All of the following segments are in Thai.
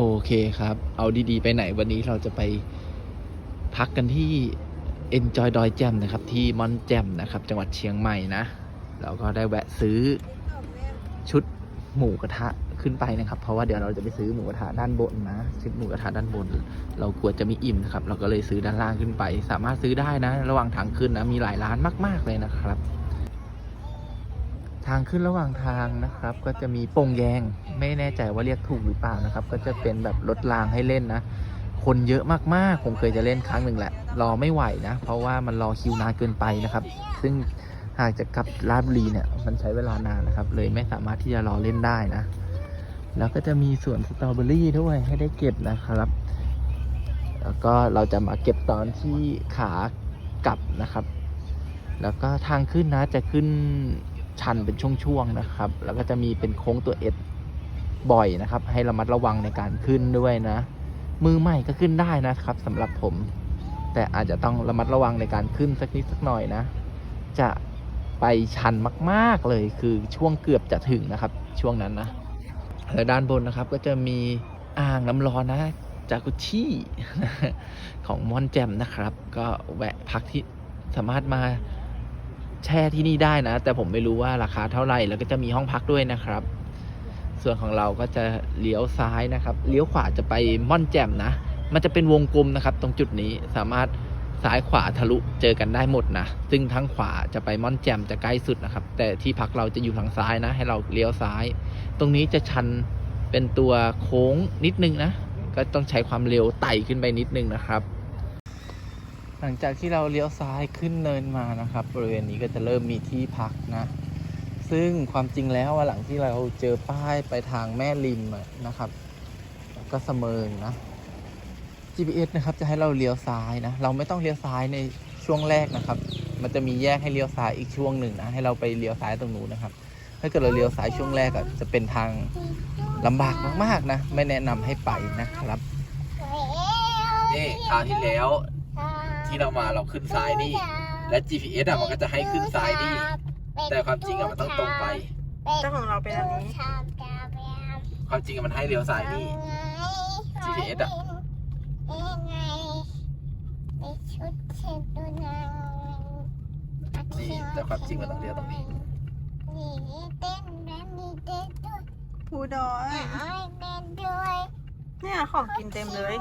โอเคครับ เอาดีๆ ไปไหนวันนี้เราจะไปพักกันที่ Enjoy ดอยแจมนะครับ ที่มอนแจมนะครับ จังหวัดเชียงใหม่นะเราก็ได้แวะซื้อชุดหมูกระทะขึ้นไปนะครับ เพราะว่าเดี๋ยวเราจะไปซื้อหมูกระทะด้านบนนะชุดหมูกระทะด้านบน เรากลัวจะมีอิ่มนะครับ เราก็เลยซื้อด้านล่างขึ้นไป สามารถซื้อได้นะ ระหว่างทางขึ้นนะมีหลายร้านมาก ๆ เลยนะครับ ทางขึ้นระหว่างทางนะครับ ก็จะมีโป่งแยง ไม่แน่ใจว่าเรียกถูกหรือเปล่านะครับ ก็จะเป็นแบบรถรางให้เล่นนะ คนเยอะมากๆ ผมเคยจะเล่นครั้งหนึ่งแหละ รอไม่ไหวนะ เพราะว่ามันรอคิวนานเกินไปนะครับ ซึ่งหากจะกลับราบุรีเนี่ย มันใช้เวลานานนะครับ เลยไม่สามารถที่จะรอเล่นได้นะ แล้วก็จะมีสวนสตรอเบอรี่ด้วยให้ได้เก็บนะครับ แล้วก็เราจะมาเก็บตอนที่ขากลับนะครับ แล้วก็ทางขึ้นนะจะขึ้นชันเป็นช่วงๆนะครับ แล้วก็จะมีเป็นโค้งตัวเอ็ด บ่อยนะครับ ให้ระมัดระวังในการขึ้นด้วยนะ มือใหม่ก็ขึ้นได้นะครับสำหรับผม แต่อาจจะต้องระมัดระวังในการขึ้นสักนิดสักหน่อยนะ จะไปชันมากๆเลยคือช่วงเกือบจะถึงนะครับ ช่วงนั้นนะแล้วด้านบนนะครับก็จะมีอ่างน้ำร้อนนะจากุชี่ของมอนแจมนะครับ ก็แวะพักที่สามารถมาแช่ที่นี่ได้นะ แต่ผมไม่รู้ว่าราคาเท่าไหร่แล้วก็จะมีห้องพักด้วยนะครับ ส่วนของเราก็จะเลี้ยวซ้ายนะครับ เลี้ยวขวาจะไปม่อนแจ่มนะ มันจะเป็นวงกลมนะครับ ตรงจุดนี้สามารถซ้ายขวาทะลุเจอกันได้หมดนะ ซึ่งทั้งขวาจะไปม่อนแจ่มจะใกล้สุดนะครับ แต่ที่พักเราจะอยู่ทางซ้ายนะ ให้เราเลี้ยวซ้าย ตรงนี้จะชันเป็นตัวโค้งนิดนึงนะ ก็ต้องใช้ความเร็วไต่ขึ้นไปนิดนึงนะครับ หลังจากที่เราเลี้ยวซ้ายขึ้นเนินมานะครับ บริเวณนี้ก็จะเริ่มมีที่พักนะ ซึ่งความจริงแล้วหลังที่เราเจอป้ายไปทางแม่ริมนะครับก็เสมิงนะ GPS นะครับจะให้เราเลี้ยวซ้ายนะ เราไม่ต้องเลี้ยวซ้ายในช่วงแรกนะครับ มันจะมีแยกให้เลี้ยวซ้ายอีกช่วงหนึ่งนะให้เราไปเลี้ยวซ้ายตรงนู้นนะครับ ถ้าเกิดเราเลี้ยวซ้ายช่วงแรกอะจะเป็นทางลำบากมากๆนะ ไม่แนะนำให้ไปนะครับนี่คราวที่แล้ว ที่เรามาเราขึ้นซ้ายนี่ และ GPS อะมันก็จะให้ขึ้นซ้ายนี่ แต่ความจริงอะมันต้องตรงไป เจ้าของเราเป็นอันนี้ ความจริงอะมันให้เลี้ยวซ้ายนี่ GPS อะนี่แต่ความจริงมันต้องเลี้ยวตรงนี้ภูดอยเนี่ยของกินเต็มเลย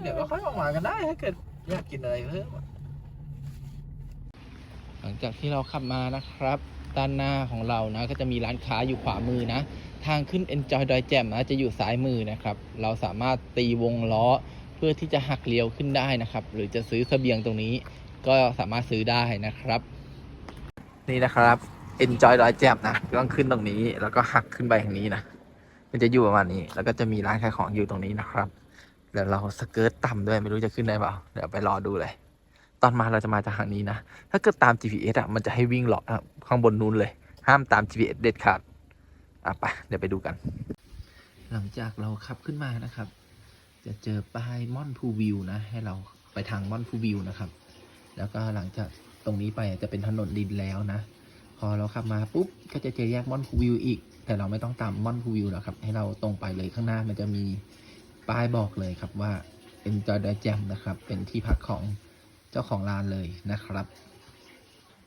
เดี๋ยวก็ค่อยออกมากันได้ถ้าเกิดอยากกินอะไรเพิ่มอะห ลังจากที่เราขับมานะครับ ด้านหน้าของเรานะ ก็จะมีร้านค้าอยู่ขวามือนะ ทางขึ้น Enjoy ดอยแจ่มนะจะอยู่ซ้ายมือนะครับ เราสามารถตีวงล้อเพื่อที่จะหักเลี้ยวขึ้นได้นะครับ หรือจะซื้อเสบียงตรงนี้ ก็สามารถซื้อได้นะครับ นี่นะครับ Enjoy ดอยแจ่มนะต้องขึ้นตรงนี้ แล้วก็หักขึ้นไปทางนี้นะมันจะอยู่ประมาณนี้ แล้วก็จะมีร้านขายของอยู่ตรงนี้นะครับเดี๋ยวเราสเกิร์ตต่ำด้วยไม่รู้จะขึ้นได้เปล่าเดี๋ยวไปรอดูเลย ตอนมาเราจะมาจากทางนี้นะ ถ้าเกิดตาม GPS อะมันจะให้วิ่งเลาะอะข้างบนนู้นเลย ห้ามตาม GPS เด็ดขาดอะไปเดี๋ยวไปดูกัน หลังจากเราขับขึ้นมานะครับ จะเจอป้ายม่อนพูวิวนะ ให้เราไปทางม่อนพูวิวนะครับ แล้วก็หลังจากตรงนี้ไปจะเป็นถนนดินแล้วนะ พอเราขับมาปุ๊บก็จะเจอแยกม่อนพูวิวอีก แต่เราไม่ต้องตามม่อนพูวิวแล้วครับ ให้เราตรงไปเลยข้างหน้ามันจะมีป้ายบอกเลยครับว่าเป็นจอยดอยแจมนะครับ เป็นที่พักของ เจ้าของร้านเลยนะครับ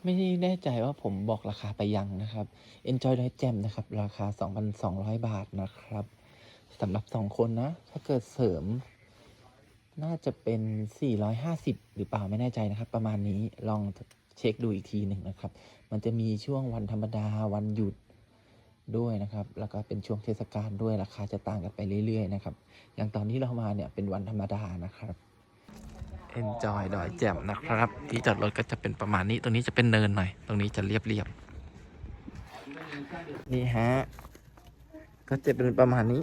ไม่แน่ใจว่าผมบอกราคาไปยังนะครับ Enjoy ดอยแจมนะครับ ราคา 2,200 บาทนะครับสำหรับ 2 คนนะ ถ้าเกิดเสริม น่าจะเป็น 450 หรือเปล่าไม่แน่ใจนะครับ ประมาณนี้ลองเช็คดูอีกทีหนึ่งนะครับ มันจะมีช่วงวันธรรมดาวันหยุดด้วยนะครับ แล้วก็เป็นช่วงเทศกาลด้วยราคาจะต่างกันไปเรื่อยๆนะครับ อย่างตอนที่เรามาเนี่ยเป็นวันธรรมดานะครับ Enjoy ดอยแจ่มนะครับ ที่จอดรถก็จะเป็นประมาณนี้ ตรงนี้จะเป็นเนินหน่อย ตรงนี้จะเรียบเรียบๆนี่ฮะ ก็จะเป็นประมาณนี้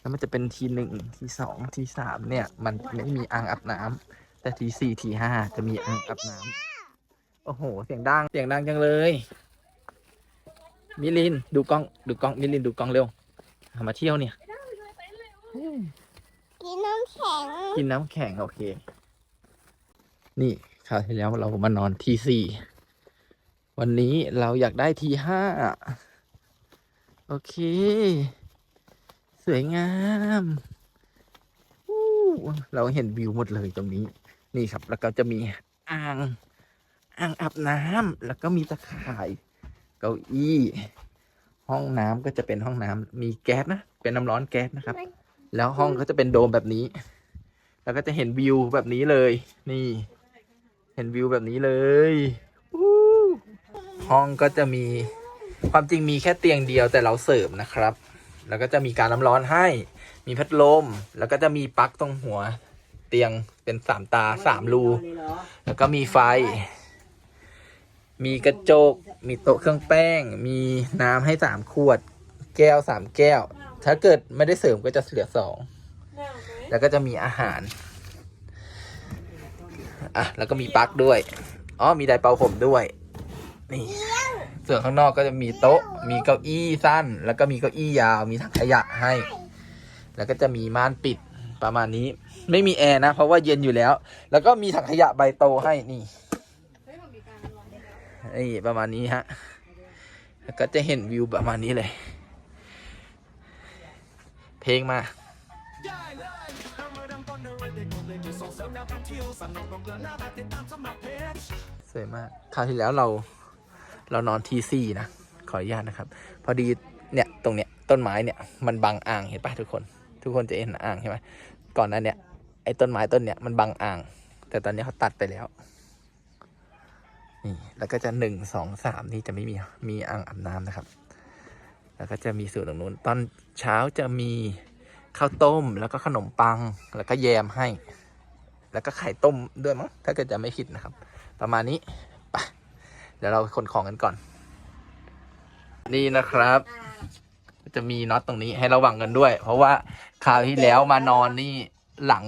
แล้วมันจะเป็นทีหนึ่งทีสองทีสามเนี่ย มันไม่มีอ่างอาบน้ำแต่ทีสี่ทีห้าจะมีอ่างอาบน้ำโอ้โห เสียงดัง เสียงดังจังเลย มิลิน ดูกล้อง ดูกล้อง มิลิน ดูกล้องเร็ว มาเที่ยวเนี่ย กินน้ำแข็งกินน้ำแข็งโอเค นี่คราวที่แล้วเรามานอนทีสี่วันนี้เราอยากได้ทีห้าโอเค สวยงามเราเห็นวิวหมดเลยตรงนี้ นี่ครับ แล้วก็จะมีอ่างอ่างอาบน้ำแล้วก็มีตะข่าย เก้าอี้ ห้องน้ำก็จะเป็นห้องน้ำมีแก๊สนะ เป็นน้ำร้อนแก๊สนะครับ แล้วห้องก็จะเป็นโดมแบบนี้ แล้วก็จะเห็นวิวแบบนี้เลย นี่ เห็นวิวแบบนี้เลยห้องก็จะมีความจริงมีแค่เตียงเดียวแต่เราเสริมนะครับ แล้วก็จะมีการน้ำร้อนให้ มีพัดลม แล้วก็จะมีปลั๊กตรงหัว เตียงเป็นสามตาสามรู แล้วก็มีไฟ มีกระจก มีโต๊ะเครื่องแป้ง มีน้ำให้สามขวด แก้วสามแก้ว ถ้าเกิดไม่ได้เสริมก็จะเหลือสองแล้วก็จะมีอาหาร อะ แล้วก็มีปลั๊กด้วย อ๋อ มีไดร์เป่าผมด้วย นี่ส่วนข้างนอกก็จะมีโต๊ะ มีเก้าอี้สั้น แล้วก็มีเก้าอี้ยาว มีถังขยะให้ แล้วก็จะมีม่านปิดประมาณนี้ ไม่มีแอร์นะ เพราะว่าเย็นอยู่แล้ว แล้วก็มีถังขยะใบโตให้นี่นี่ประมาณนี้ฮะ แล้วก็จะเห็นวิวประมาณนี้เลย เพลงมาสวยมากคราวที่แล้วเราเรานอนทีสี่นะ ขออนุญาตนะครับ พอดีเนี่ยตรงเนี้ยต้นไม้เนี่ยมันบังอ่างเห็นปะทุกคน ทุกคนจะเห็นอ่างใช่ไหมก่อนหนั้นเนี่ยไอ้ต้นไม้ต้นเนี้ยมันบังอ่าง แต่ตอนนี้เขาตัดไปแล้วนี่แล้วก็จะหนึ่งสองสามนี่จะไม่มีมีอ่างอาบน้ำนะครับ แล้วก็จะมีส่วนตรงนู้นตอน เช้าจะมีข้าวต้มแล้วก็ขนมปังแล้วก็แยมให้ แล้วก็ไข่ต้มด้วยมั้งถ้าเกิดจะไม่ผิดนะครับ ประมาณนี้ไปเดี๋ยวเราขนของกันก่อน นี่นะครับ จะมีน็อตตรงนี้ให้ระวังกันด้วย เพราะว่าคราวที่แล้วมานอนนี่หลัง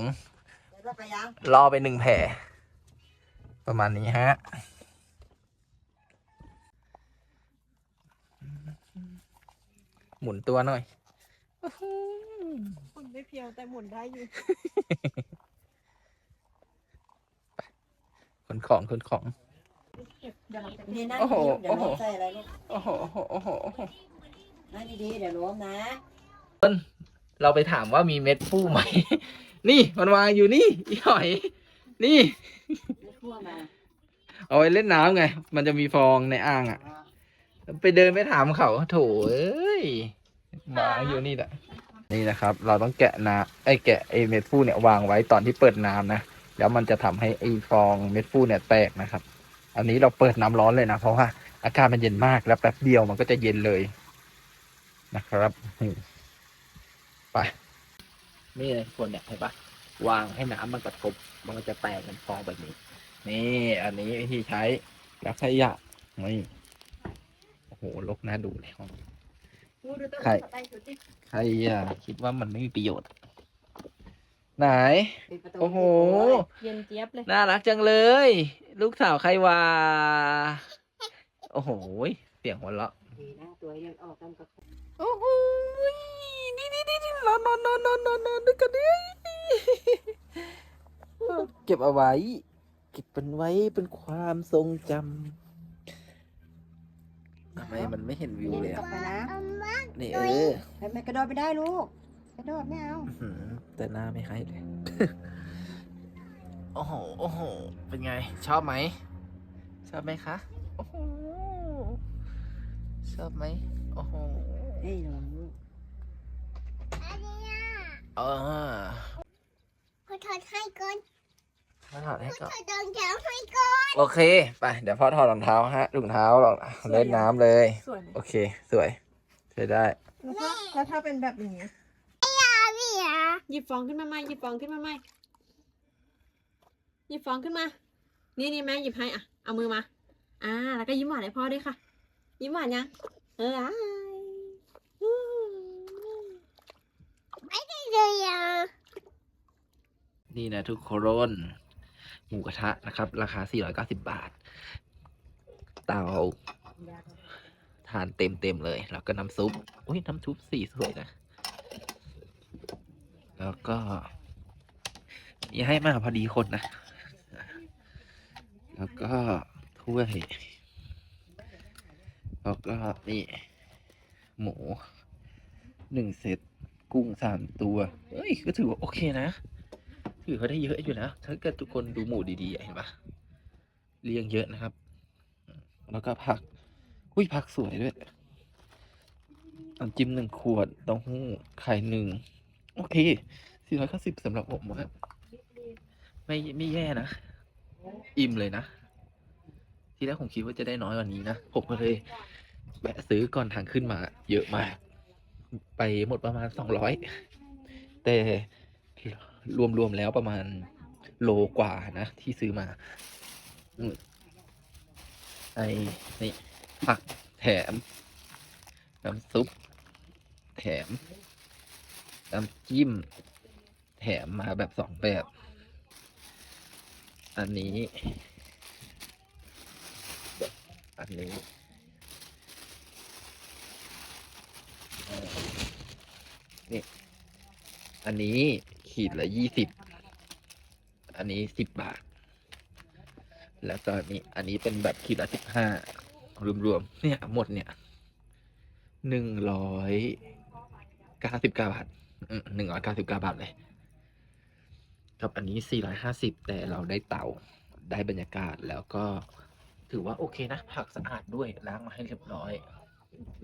ล่อไปหนึ่งแผลประมาณนี้ฮะหมุนตัวหน่อย หมุนไม่เพียวแต่หมุนได้อยู่ขนของขนของนี่นั่งโอ้โหดีๆเดี๋ยวล้มใส่อะไรลูกโอ้โหโอ้โหโอ้โหโอ้โหนั่งดีๆเดี๋ยวล้มนะ เราไปถามว่ามีเม็ดฟูไหม นี่มันวางอยู่นี่อีหอย นี่ ไม่คั่วมาเอาไว้เล่นน้ำไง มันจะมีฟองในอ่างอะ ไปเดินไปถามเขาโถเอ้ย หมาอยู่นี่แหละ นี่นะครับ เราต้องแกะน้ำไอ้แกะไอ้เม็ดฟูเนี่ยวางไว้ตอนที่เปิดน้ำนะแล้วมันจะทำให้ไอ้ฟองเม็ดฟูเนี่ยแตกนะครับ อันนี้เราเปิดน้ำร้อนเลยนะ เพราะว่าอากาศมันเย็นมากแล้วแป๊บเดียวมันก็จะเย็นเลยนะครับไปนี่เลยคนเนี่ยเห็นปะวางให้น้ำมันกระทบมันก็จะแตกเป็นฟองแบบนี้ นี่ อันนี้วิธีใช้แล้วขยะนี่โอ้โหลกน่าดูเลยห้อง ใคร ใครอะคิดว่ามันไม่มีประโยชน์ ไหนปิดประตูโอ้โห เย็นเจี๊ยบเลย น่ารักจังเลย ลูกสาวใครวะโอ้โห เสียงหัวเราะดีนะตัวยังออกกันกับโอ้โหนี่นี่นี่นี่นอนนอนนอนนอนนอนนอนด้วยกันดิเก็บเอาไว้ เก็บเป็นไว้เป็นความทรงจำ ทำไมมันไม่เห็นวิวเลยกลัอะบไปนะนี่เออให้แม่กระโดดไปได้ลูก กระโดดไม่เอา อื้อหือแต่หน้าไม่ให้เลย โอ้โห โอ้โห เป็นไง ชอบไหม ชอบไหมคะ โอ้โห ชอบไหม โอ้โหเฮ้ยน้องลูกเออขอถอดให้ก่อนมาถอดให้ก่อนถอดรองเท้าให้ก่อน โอเค ไป เดี๋ยวพ่อถอดรองเท้าฮะถุงเท้ารองเล่นน้ำเลย สวยไหมโอเค สวยใช้ได้ แล้วถ้าแล้วถ้าเป็นแบบอย่างเงี้ยพี่อะหยิบฟองขึ้นมาใหม่หยิบฟองขึ้นมาใหม่หยิบฟองขึ้นมา นี่นี่แม่หยิบให้อะ เอามือมา อ่า แล้วก็ยิ้มหวานให้พ่อด้วยค่ะ ยิ้มหวานยังเอออ้ายอู้เลยอะ นี่นะทุกคนห มูกระทะนะครับ ราคา 490 บาท เตาทานเต็มเต็มๆเลย แล้วก็น้ำซุปอุ้ยน้ำซุปสีสวยนะ แล้วก็มีให้มาพอดีคนนะ แล้วก็ถ้วย แล้วก็นี่ หมูหนึ่งเซตกุ้งสามตัวเอ้ย ก็ถือว่าโอเคนะ ถือเขาได้เยอะอยู่นะ ถ้าเกิดทุกคนดูหมู่ดีๆ เห็นปะเลี้ยงเยอะนะครับ แล้วก็ผัก อุ้ยผักสวยด้วยน้ำจิ้มหนึ่งขวดเต้าหู้ไข่หนึ่ง โอเคสี่ร้อยเก้าสิบสำหรับผมว่าไม่ไม่แย่นะ อิ่มเลยนะ ทีแรกผมคิดว่าจะได้น้อยกว่านี้นะ ผมก็เลยแวะซื้อก่อนทางขึ้นมา เยอะมาก ไปหมดประมาณสองร้อยแต่ รวมๆแล้วประมาณโลกว่านะที่ซื้อมาอืมไอ้นี่ผักแถม น้ำซุป แถม น้ำจิ้ม แถมมาแบบสองแบบ อันนี้ อันนี้นี่ อันนี้ ขีดละยี่สิบ อันนี้สิบบาท แล้วก็นี่อันนี้เป็นแบบขีดละสิบห้ารวมๆ เนี่ยหมดเนี่ยหนึ่งร้อยเก้าสิบเก้าบาทหนึ่งร้อยเก้าสิบเก้าบาทเลย ครับอันนี้สี่ร้อยห้าสิบแต่เราได้เตาได้บรรยากาศแล้วก็ถือว่าโอเคนะ ผักสะอาดด้วยล้างมาให้เรียบร้อย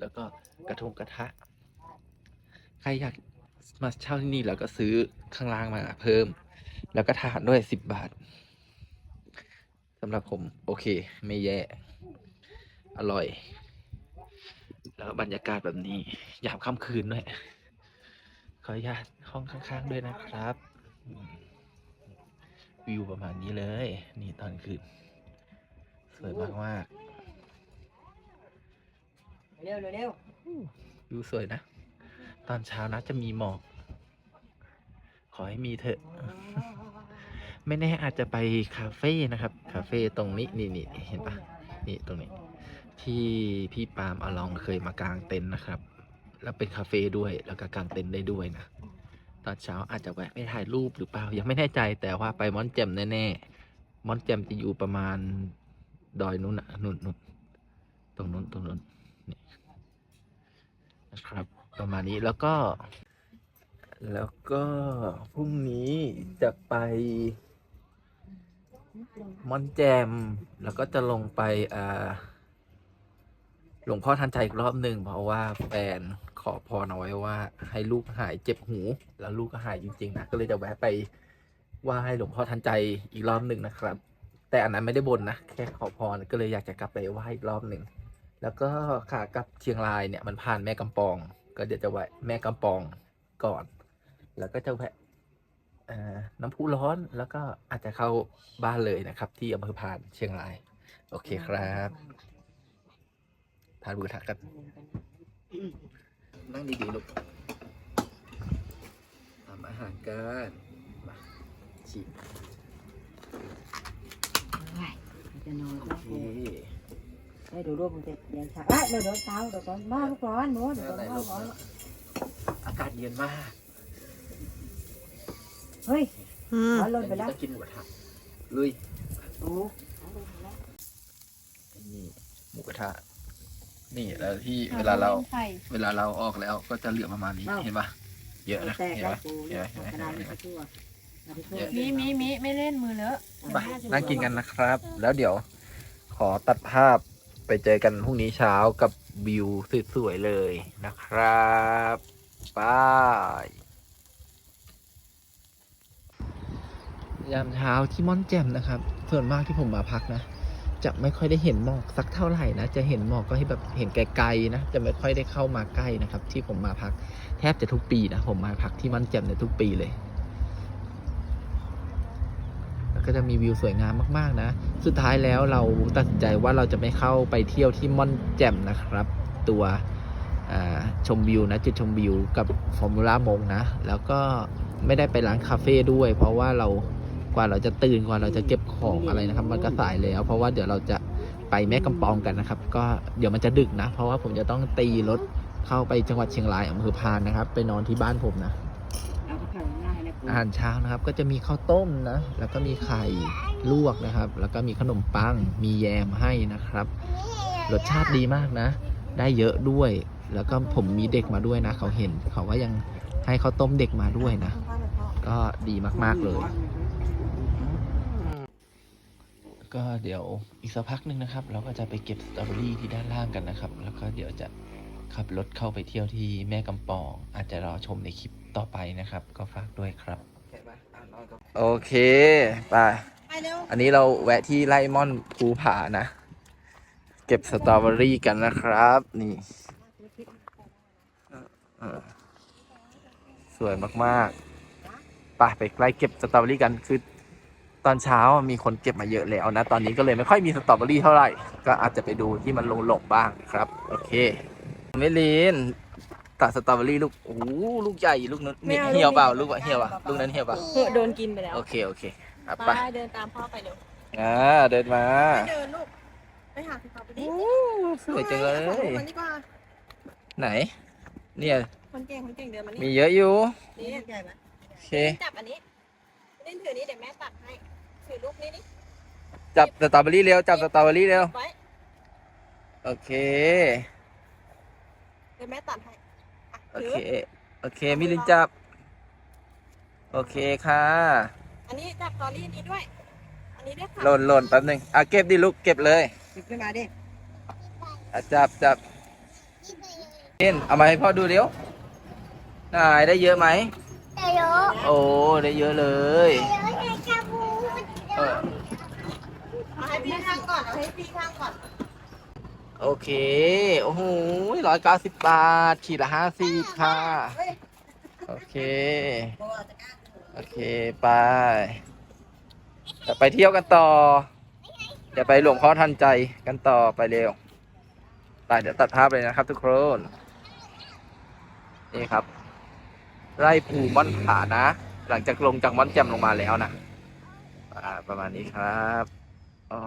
แล้วก็กระทงกระทะ ใครอยาก มาเช่าที่นี่เราก็ซื้อข้างล่างมาเพิ่ม แล้วก็ทานด้วยสิบบาทสำหรับผม โอเค ไม่แย่ อร่อย แล้วบรรยากาศแบบนี้ ยามค่ำคืนด้วย ขออนุญาตห้องข้างๆด้วยนะครับอืมวิวประมาณนี้เลย นี่ตอนคืน สวยมากมากเร็วเร็วเร็วๆวิวสวยนะ ตอนเช้านะจะมีหมอก ขอให้มีเถอะ ไม่แน่อาจจะไปคาเฟ่นะครับ คาเฟ่ตรงนี้นี่นี่เห็นปะนี่ตรงนี้ ที่พี่ปาล์มอลองเคยมากางเต็นท์นะครับ แล้วเป็นคาเฟ่ด้วยแล้วก็กางเต็นท์ได้ด้วยนะตอนเช้าอาจจะแวะไปถ่ายรูปหรือเปล่ายังไม่แน่ใจแต่ว่าไปมอนแจมแน่ๆม่อนแจมจะอยู่ประมาณดอยนู้นน่ะนู่นนู่นตรงนู้นตรงนู้นนี่นะครับ ประมาณนี้แล้วก็ แล้วก็พรุ่งนี้จะไปมอนแจม แล้วก็จะลงไปอ่าหลวงพ่อทันใจอีกรอบหนึ่งเพราะว่าแฟนขอพรเอาไว้ว่า ให้ลูกหายเจ็บหู แล้วลูกก็หายจริงๆนะก็เลยจะแวะไปไหว่าให้หลวงพ่อทันใจอีกรอบหนึ่งนะครับ แต่อันนั้นไม่ได้บนนะแค่ขอพรก็เลยอยากจะกลับไปไหว้อีกรอบหนึ่งแล้วก็ขากลับเชียงรายเนี่ยมันผ่านแม่กำปอง ก็เดี๋ยวจะแวะแม่กำปองก่อน แล้วก็จะแวะเอ่อน้ำพุร้อนแล้วก็อาจจะเข้าบ้านเลยนะครับ ที่อำเภอพานเชียงราย โอเคครับทานบุกระทะกัน นั่งดีๆลูกทำอาหารกันมาฉีกจะนอนโอแล้วเค ให้ดูรูปมันจะเย็นชาเอ้ยเดี๋ยวโดนเตาเดี๋ยวโดนหม้อลูกร้อนหนูเดี๋ยวโดนหม้อร้อนอากาศเย็นมากเฮ้ยอืมร้อนลนไปแล้วจะกินหมูกระทะลุยโอ้นี่หมูกระทะ นี่แล้วที่เวลาเราไข่เวลาเราออกแล้วก็จะเหลือประมาณนี้เห็นปะเยอะนะ แตกเห็นแล้วปะ กูเห็นปะเห็นปะกระดาษเห็นไปปะทั่วเอาไปทั่วเยอะมีมีมีไม่เล่นมือเลอะไปนั่งกินกันนะครับ แล้วเดี๋ยวขอตัดภาพ ไปเจอกันพรุ่งนี้เช้ากับวิวสวยๆเลยนะครับบายยามเช้าที่ม่อนแจ่มนะครับ ส่วนมากที่ผมมาพักนะ จะไม่ค่อยได้เห็นหมอกสักเท่าไหร่นะ จะเห็นหมอกก็ให้แบบเห็นไกลๆนะ จะไม่ค่อยได้เข้ามาใกล้นะครับ ที่ผมมาพักแทบจะทุกปีนะ ผมมาพักที่ม่อนแจ่มเนี่ยทุกปีเลย ก็จะมีวิวสวยงามมากๆนะ สุดท้ายแล้วเราตัดสินใจว่าเราจะไม่เข้าไปเที่ยวที่ม่อนแจ่มนะครับ ตัวชมวิวนะจุดชมวิวกับฟอร์มูล่ามงนะ แล้วก็ไม่ได้ไปร้านคาเฟ่ด้วย เพราะว่าเรากว่าเราจะตื่นกว่าเราจะเก็บของอะไรนะครับ มันก็สายแล้ว เพราะว่าเดี๋ยวเราจะไปแม่กำปองกันนะครับ ก็เดี๋ยวมันจะดึกนะ เพราะว่าผมจะต้องตีรถเข้าไปจังหวัดเชียงรายอำเภอพานนะครับ ไปนอนที่บ้านผมนะ อาหารเช้านะครับ ก็จะมีข้าวต้มนะ แล้วก็มีไข่ลวกนะครับ แล้วก็มีขนมปัง มีแยมให้นะครับ รสชาติดีมากนะ ได้เยอะด้วย แล้วก็ผมมีเด็กมาด้วยนะ เขาเห็น เขาว่ายังให้ข้าวต้มเด็กมาด้วยนะ ก็ดีมากๆเลย ก็เดี๋ยวอีกสักพักหนึ่งนะครับ เราก็จะไปเก็บสตรอเบอรี่ที่ด้านล่างกันนะครับ แล้วก็เดี๋ยวจะขับรถเข้าไปเที่ยวที่แม่กำปอง อาจจะรอชมในคลิป ต่อไปนะครับ ก็ฝากด้วยครับ โอเคไปไปเร็วอันนี้เราแวะที่ไร่ม่อนภูผานะ เก็บสตรอเบอรี่กันนะครับ นี่เออสวยมากๆไปไปใกล้เก็บสตรอเบอรี่กันคือ ตอนเช้ามีคนเก็บมาเยอะแล้วนะ ตอนนี้ก็เลยไม่ค่อยมีสตรอเบอรี่เท่าไหร่ ก็อาจจะไปดูที่มันลงๆบ้างครับ โอเคเมลิน ตัดสตรอเบอรี่ลูก โอ้โหลูกใหญ่ลูกนั้นเหี่ยวเปล่าลูกว่าเหี่ยวเปล่าลูกนั้นเหี่ยวเปล่าเออโดนกินไปแล้วโอเคโอเคอะไปไปเดินตามพ่อไปเร็วอ่าเดินมาไปเดินลูก ไปหาสตรอเบอรี่โอ้สวยจังเลอาของยลูกมันดีกว่าไหน เนี่ย คนเก่งคนเก่งเดินมามีนี่เยอะอยู่นี่ ใหญ่ไหมโอเค จับอันนี้เล่นถือนี้เดี๋ยวแม่ตัดให้ ถือลูกนี้นี่จับสตรอเบอรี่เร็ว จับสตรอเบอรี่เร็ว ไว้ โอเค เดี๋ยวแม่ตัดให้อะ โอถือเค โอเค มิลินจับ โอเคค่ะ อันนี้จับตอรี่นี้ด้วย อันนี้ด้วยค่ะหล่นหล่นแป๊บหนึงอะเก็บดิลูก เก็บเลยหยิบขึ้นมาดิอะจับจับเอ็นเอามาให้พ่อดูเร็วไหนได้เยอะไหมแต่เยอะ โอ้ ได้เยอะเลยเยอะในกระบูดเออเอาให้พี่ข้างก่อนเอาให้พี่ข้างก่อน โอเค โอ้โหร้อยเก้าสิบบาท ขีดละห้าสิบค่ะ โอเค โอเค ไป จะไปเที่ยวกันต่อจะไปหลวงพ่อทันใจกันต่อไปเร็วไปเดี๋ยวตัดภาพเลยนะครับทุกคน นี่ครับ ไร่ภูม่อนผานะ หลังจากลงจากม่อนแจ่มลงมาแล้วนะ ประมาณนี้ครับ อ๋อ